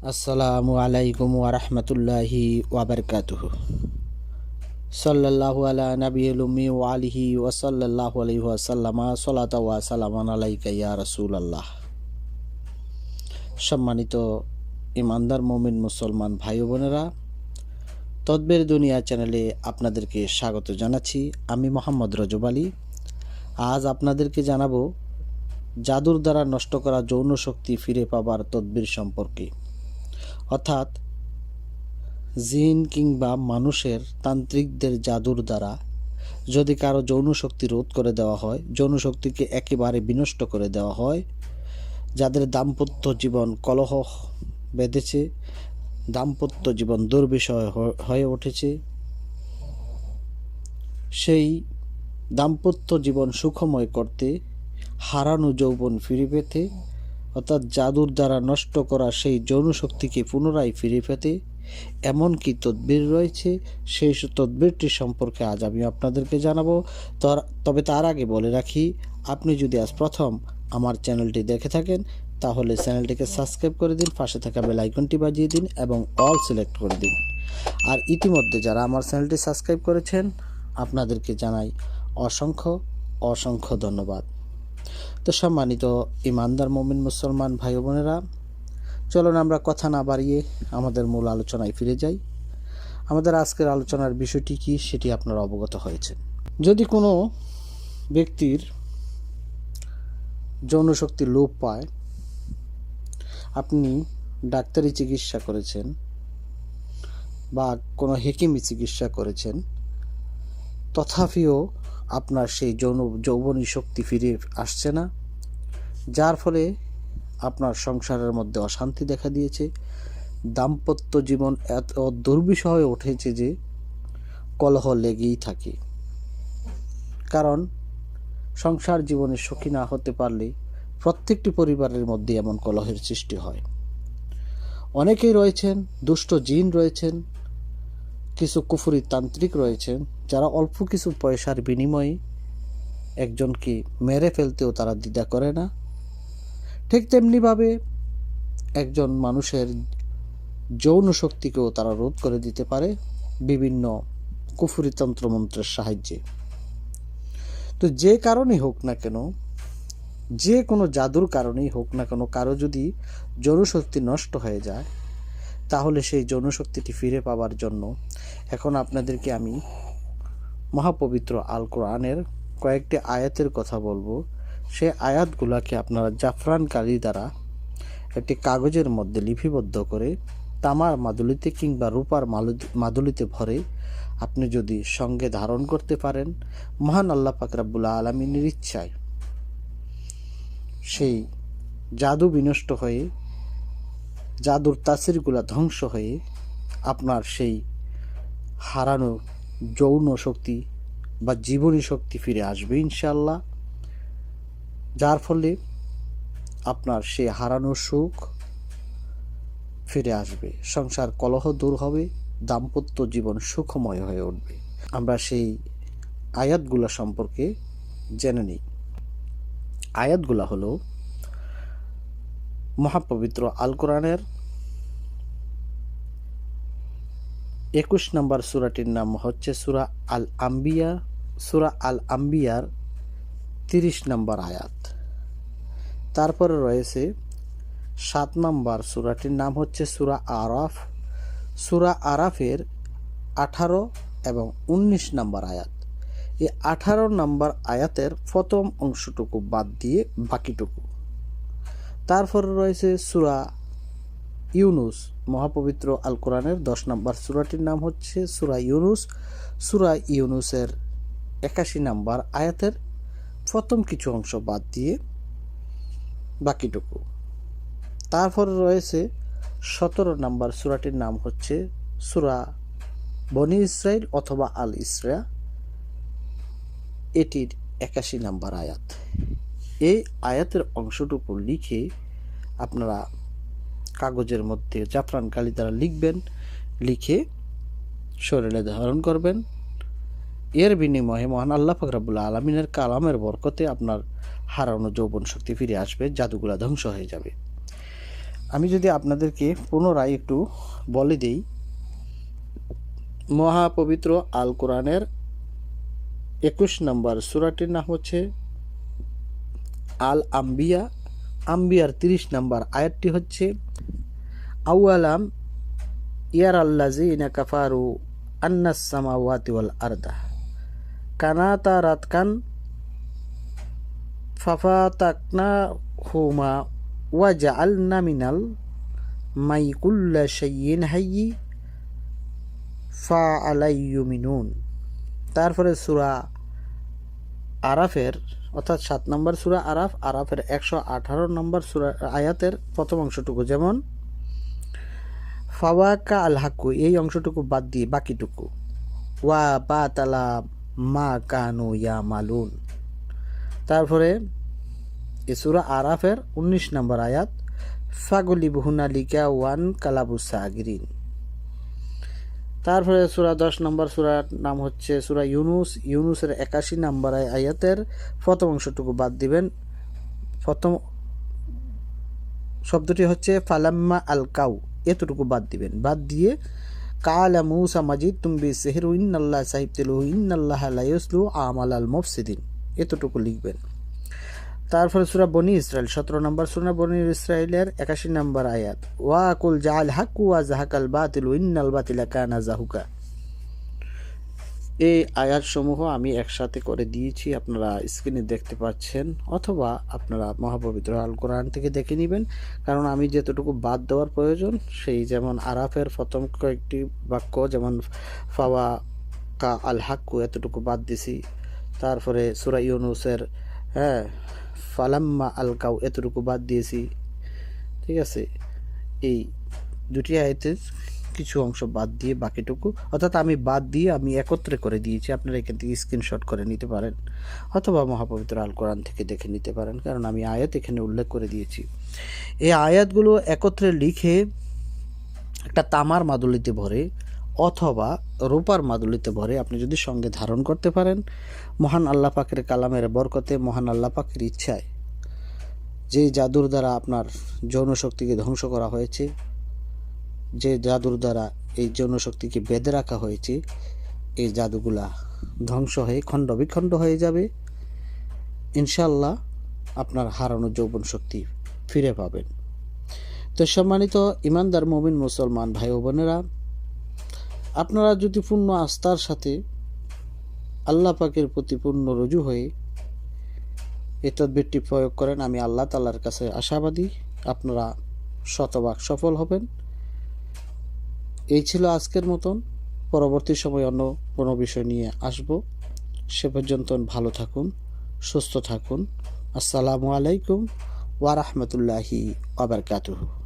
আসসালামু আলাইকুম ওয়ারহমতুল্লাহি ওয়াবারকাতুহু সাল্লাল্লাহু আলা নবিয়ুল উম্মি ওয়া আলিহি ওয়া সাল্লাল্লাহু আলাইহি ওয়া সাল্লামা সালাতা ওয়া সালামান আলাইকা ইয়া রাসূলুল্লাহ। সম্মানিত ইমানদার মুমিন মুসলমান ভাই বোনেরা, তদবের দুনিয়া চ্যানেলে আপনাদেরকে স্বাগত জানাচ্ছি। আমি মোহাম্মদ রজব আলী। আজ আপনাদেরকে জানাব, জাদুর দ্বারা নষ্ট করা যৌন শক্তি ফিরে পাবার তদবির সম্পর্কে। অর্থাৎ জিন কিংবা মানুষের তান্ত্রিকদের জাদুর দ্বারা যদি কারও যৌন শক্তি রোধ করে দেওয়া হয়, যৌন শক্তিকে একেবারে বিনষ্ট করে দেওয়া হয়, যাদের দাম্পত্য জীবন কলহ বেঁধেছে, দাম্পত্য জীবন দুর্বিষয় হয়ে উঠেছে, সেই দাম্পত্য জীবন সুখময় করতে হারানো যৌবন ফিরে পেতে অর্থাৎ জাদুর দ্বারা নষ্ট করা সেই যৌন শক্তিকে পুনরায় ফিরে পেতে এমন কি তদবির রয়েছে? সেই তদবিরটি সম্পর্কে আজ আমি আপনাদেরকে জানাব। তবে তার আগে বলে রাখি, আপনি যদি আজ প্রথম আমার চ্যানেলটি দেখে থাকেন, তাহলে চ্যানেলটিকে সাবস্ক্রাইব করে দিন, পাশে থাকা বেল আইকনটি বাজিয়ে দিন এবং অল সিলেক্ট করে দিন। আর ইতিমধ্যে যারা আমার চ্যানেলটি সাবস্ক্রাইব করেছেন, আপনাদেরকে জানাই অসংখ্য অসংখ্য ধন্যবাদ। তো সম্মানিত ইমানদার মমিন মুসলমান ভাই বোনেরা, চলুন আমরা কথা না বাড়িয়ে আমাদের মূল আলোচনায় ফিরে যাই। আমাদের আজকের আলোচনার বিষয়টি কি সেটি আপনারা অবগত হয়েছে যদি কোনো ব্যক্তির যৌনশক্তি লোপ পায়, আপনি ডাক্তারি চিকিৎসা করেছেন বা কোনো হেকিমি চিকিৎসা করেছেন, তথাপিও আপনার সেই যৌন, যৌবনী শক্তি ফিরে আসছে না, যার ফলে আপনার সংসারের মধ্যে অশান্তি দেখা দিয়েছে। দাম্পত্য জীবন এত দুর্বিষহ হয়ে উঠেছে যে কলহ লেগেই থাকে। কারণ সংসার জীবনে সুখী না হতে পারলে প্রত্যেকটি পরিবারের মধ্যে এমন কলহের সৃষ্টি হয়। অনেকেই রয়েছেন, দুষ্ট জিন রয়েছেন, কিছু কুফুরি তান্ত্রিক রয়েছেন যারা অল্প কিছু পয়সার বিনিময়ে একজনকে মেরে ফেলতেও তারা দ্বিধা করে না। ঠিক তেমনিভাবে একজন মানুষের যৌন শক্তিকেও তারা রোধ করে দিতে পারে বিভিন্ন কুফুরি তন্ত্রমন্ত্রের সাহায্যে। তো যে কারণেই হোক না কেন, যে কোনো জাদুর কারণেই হোক না কেন, কারও যদি যৌনশক্তি নষ্ট হয়ে যায়, তাহলে সেই যৌনশক্তিটি ফিরে পাওয়ার জন্য এখন আপনাদেরকে আমি মহাপবিত্র আল কোরআনের কয়েকটি আয়াতের কথা বলব। সে আয়াতগুলোকে আপনারা জাফরান কালি দ্বারা একটি কাগজের মধ্যে লিপিবদ্ধ করে তামার মাদুলিতে কিংবা রূপার মাদুলিতে ভরে আপনি যদি সঙ্গে ধারণ করতে পারেন, মহান আল্লাহ পাকরাবুল্লাহ আলমিনের ইচ্ছায়। সেই জাদু বিনষ্ট হয়ে, জাদুর তাসিরগুলা ধ্বংস হয়ে আপনার সেই হারানো যৌন শক্তি বা জীবনী শক্তি ফিরে আসবে ইনশাল্লাহ যার ফলে আপনার সে হারানো সুখ ফিরে আসবে, সংসার কলহ দূর হবে, দাম্পত্য জীবন সুখময় হয়ে উঠবে। আমরা সেই আয়াতগুলা সম্পর্কে জেনে নিই। আয়াতগুলা হলো মহাপবিত্র আল কোরআনের একুশ নম্বর সুরাটির নাম হচ্ছে সুরা আল আম্বিয়া সুরা আল আম্বিয়ার তিরিশ নম্বর আয়াত। তারপরে রয়েছে সাত নম্বর সুরাটির নাম হচ্ছে সুরা আরাফ। সুরা আরাফের আঠারো এবং উনিশ নম্বর আয়াত। এই আঠারো নম্বর আয়াতের প্রথম অংশটুকু বাদ দিয়ে বাকিটুকু। তারপরে রয়েছে সুরা ইউনুস, মহাপবিত্র আল কোরআনের দশ নম্বর সুরাটির নাম হচ্ছে সুরা ইউনুস। সুরা ইউনুসের একাশি নাম্বার আয়াতের প্রথম কিছু অংশ বাদ দিয়ে বাকিটুকু। তারপরে রয়েছে সতেরো নাম্বার সুরাটির নাম হচ্ছে সুরা বনি ইসরাইল অথবা আল ইসরা। এটির একাশি নাম্বার আয়াত। এই আয়াতের অংশটুকু লিখে আপনারা কাগজের মধ্যে জাফরান কালি দ্বারা লিখবেন, লিখে শরীরে ধারণ করবেন। এর বিনিময়ে মহান আল্লাহ ফকরাবুল্লাহ আলমিনের কালামের বরকতে আপনার হারানো যৌবন শক্তি ফিরে আসবে, জাদুগুলা ধ্বংস হয়ে যাবে। আমি যদি আপনাদেরকে পুনরায় একটু বলে দেই, মহাপবিত্র আল কোরআনের একুশ নম্বর সুরাটির নাম হচ্ছে আল আম্বিয়া আম্বিয়ার তিরিশ নম্বর আয়াতটি হচ্ছে আউয়ালাম ইয়ার আল্লাজিনা কাফারু আন্নাস সামাওয়াতি ওয়াল আরদা কানাতা রাতকান ফাফাতাকনা হুমা ওয়াজআলনা মিনাল মাইকুল্লা শাইইন হাইয়ি ফা আলাইয়ুমিনুন তারপরে সুরা আরাফের, অর্থাৎ সাত নম্বর সুরা আরাফ, আরাফের একশো আঠারো নম্বর সূরা আয়াতের প্রথম অংশটুকু, যেমন ফাওয়াকা আল হাক্কু এই অংশটুকু বাদ দিয়ে বাকিটুকু। ওয়া বা তালা মা কানু ইয়া মালুন তারপরে এ সূরা আরাফের উনিশ নম্বর আয়াত ফাগলি বুহুনালিকা ওয়ান কালাবুসা আগিরিন তারপরে সুরা দশ নম্বর সূরার নাম হচ্ছে সুরা ইউনুস। ইউনুসের একাশি নম্বর আয়াতের প্রথম অংশটুকু বাদ দিবেন। প্রথম শব্দটি হচ্ছে ফালাম্মা আল কাউ এতটুকু বাদ দিবেন। বাদ দিয়ে, কালা মুসা মাজিদ তুমি সেহের, ইন্নাল্লাহ সাহিব তেলু ইন্নাল্লাহ লাইসলু আমাল আল মফসিদিন। এতটুকু লিখবেন। তারপরে সুরা বনি ইসরায়েল সতেরো নম্বর সুরা বনি ইসরায়েলের একাশি নম্বর আয়াত, ওয়া কুল জাহাল হাকু ওয়া জাহাকাল বাতিল, ইন্নাল বাতিলা কানা জাহুকা। এই আয়াতসমূহ আমি একসাথে করে দিয়েছি, আপনারা স্ক্রিনে দেখতে পাচ্ছেন, অথবা আপনারা মহাপবিত্র আল কোরআন থেকে দেখে নেবেন। কারণ আমি যতটুকু বাদ দেওয়ার প্রয়োজন, সেই যেমন আরাফের প্রথম কয়েকটি বাক্য, যেমন ফাওয়া কা আল হাক্কু, এতটুকু বাদ দিছি। তারপরে সুরা ইউনুসের হ্যাঁ ফালাম্মা আল কাউ, এতটুকু বাদ দিয়েছি। ঠিক আছে? এই দুটি আয়াতের কিছু অংশ বাদ দিয়ে বাকিটুকু, অর্থাৎ আমি বাদ দিয়ে আমি একত্রে করে দিয়েছি। আপনারা এখান থেকে স্ক্রিনশট করে নিতে পারেন, অথবা মহাপবিত্র আল কোরআন থেকে দেখে নিতে পারেন, কারণ আমি আয়াত এখানে উল্লেখ করে দিয়েছি। এই আয়াতগুলো একত্রে লিখে একটা তামার মাদুলিতে ভরে, অথবা রূপার মাদুলিতে ভরে আপনি যদি সঙ্গে ধারণ করতে পারেন, মহান আল্লাহ পাকের কালামের বরকতে, মহান আল্লাহ পাকের ইচ্ছায়। যে জাদুর দ্বারা আপনার যৌন শক্তিকে ধ্বংস করা হয়েছে যে জাদুর দ্বারা এই যৌন শক্তিকে বেঁধে রাখা হয়েছে, এই জাদুগুলা ধ্বংস হয়ে খণ্ড বিখণ্ড হয়ে যাবে। ইনশাল্লাহ আপনার হারানো যৌবন শক্তি ফিরে পাবেন। তো সম্মানিত ইমানদার মমিন মুসলমান ভাই ও বোনেরা, আপনারা যদি পূর্ণ আস্থার সাথে আল্লাহ পাকের প্রতি পূর্ণ রুজু হয়ে এই তদবিরটি প্রয়োগ করেন, আমি আল্লাহ তাল্লার কাছে আশাবাদী, আপনারা শতভাগ সফল হবেন। এই ছিল আজকের মতন। পরবর্তী সময় অন্য কোনো বিষয় নিয়ে আসব। সে পর্যন্ত ভালো থাকুন, সুস্থ থাকুন। আসসালামু আলাইকুম ওয়ারহমতুল্লাহি আবরকাতুহু